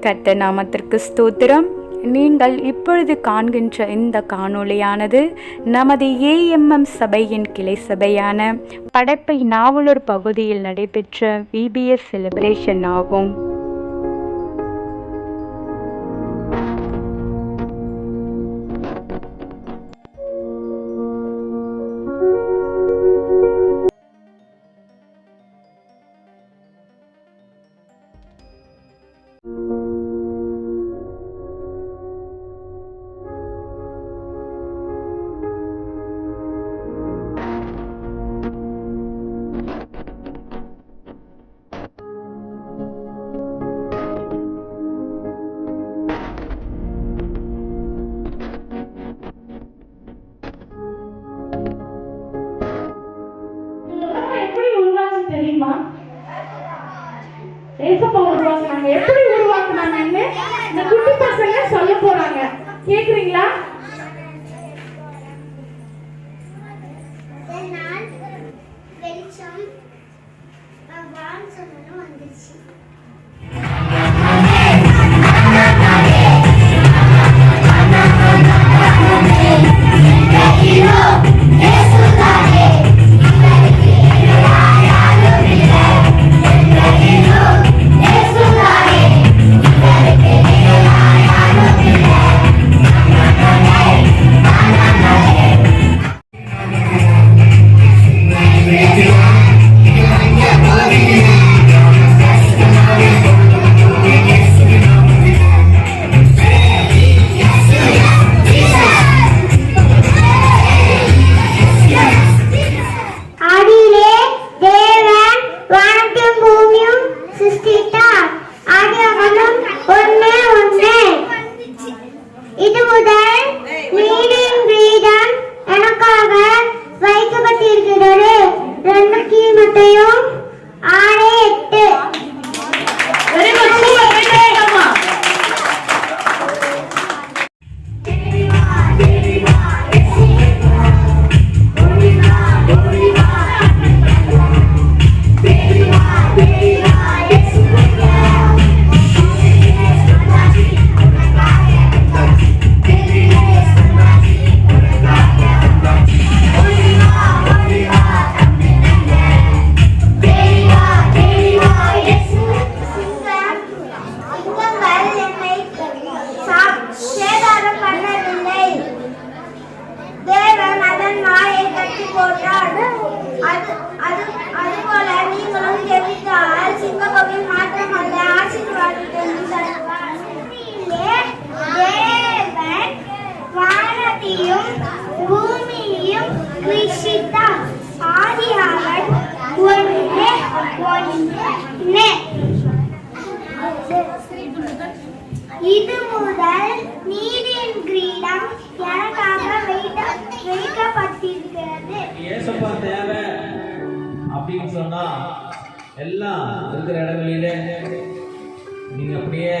கர்த்த நாமத்திற்கு ஸ்தோத்திரம். நீங்கள் இப்பொழுது காண்கின்ற இந்த காணொளியானது நமது ஏஎம்எம் சபையின் கிளை சபையான படைப்பை நாவலூர் பகுதியில் நடைபெற்ற விபிஎஸ் செலிப்ரேஷன் ஆகும். எங்கப்பா உருவாக்குனாங்க எப்படி உருவாக்குனாங்கன்னு இந்த குட்டி பசங்க சொல்ல போறாங்க. கேக்குறீங்களா? வெளிச்சம் வான் சொன்னதும் வந்துச்சு சிருஷ்டித்தார் ஆதியாகமம் ஒண்ணே ஒண்ணு இது முதல் நீரின் வீதம் எனக்காக வைக்கப்பட்டிருக்கிறது. ரெண்டு கீமத்தையும் வானத்தையும் பூமியையும் கிருஷித்தார். ஆதியாகன் ஒன்று ஒன்று. இது முதல் நீரின் கிரீடம் எனக்காக வைக்கப்பட்டிருக்கிறது. ஏசப்பா தேவை அப்படின்னு சொன்னா எல்லாம் இருக்கிற இடங்களிலே நீங்க அப்படியே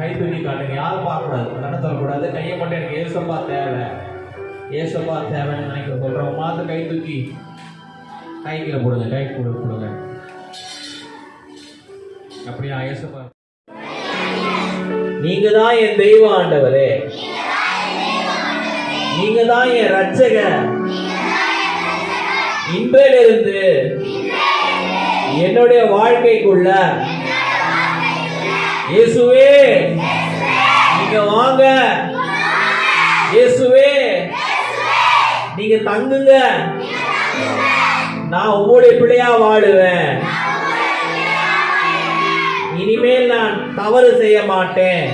கை தூக்கி காட்டுங்க. யாரும் பார்க்கக்கூடாது. கண்ணை சொல்லக்கூடாது கையை மட்டும் எனக்கு ஏசப்பா தேவை. ஏசப்பா தேவைன்னு நினைக்க சொல்றவங்க மாத்திரம் கை தூக்கி கை கீழே போடுங்க. கை கூட போடுங்க. அப்படியா? ஏசப்பா. நீங்க தான் என் தெய்வ ஆண்டவரே. நீங்க தான் என் ரட்சகர் இன்றிலிருந்து என்னுடைய வாழ்க்கைக்குள்ள இயேசுவே நீங்க தங்குங்க. நான் உங்களுடைய பிள்ளையா வாழுவேன். இனிமேல் நான் தவறு செய்ய மாட்டேன்.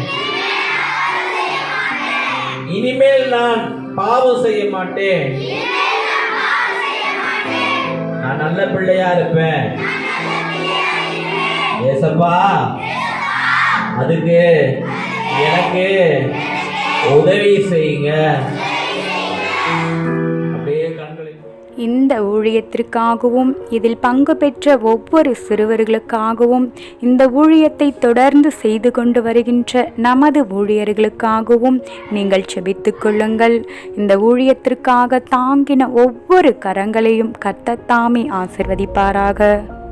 இனிமேல் நான் பாவம் செய்ய மாட்டேன். நான் நல்ல பிள்ளையா இருப்பேன். ஏசப்பா அதுக்கு எனக்கு உதவி செய்யுங்க. இந்த ஊழியத்திற்காகவும் இதில் பங்கு பெற்ற ஒவ்வொரு சிறுவர்களுக்காகவும் இந்த ஊழியத்தை தொடர்ந்து செய்து கொண்டு வருகின்ற நமது ஊழியர்களுக்காகவும் நீங்கள் செபித்துக்கொள்ளுங்கள் இந்த ஊழியத்திற்காக தாங்கின ஒவ்வொரு கரங்களையும் கத்தத்தாமே ஆசிர்வதிப்பாராக.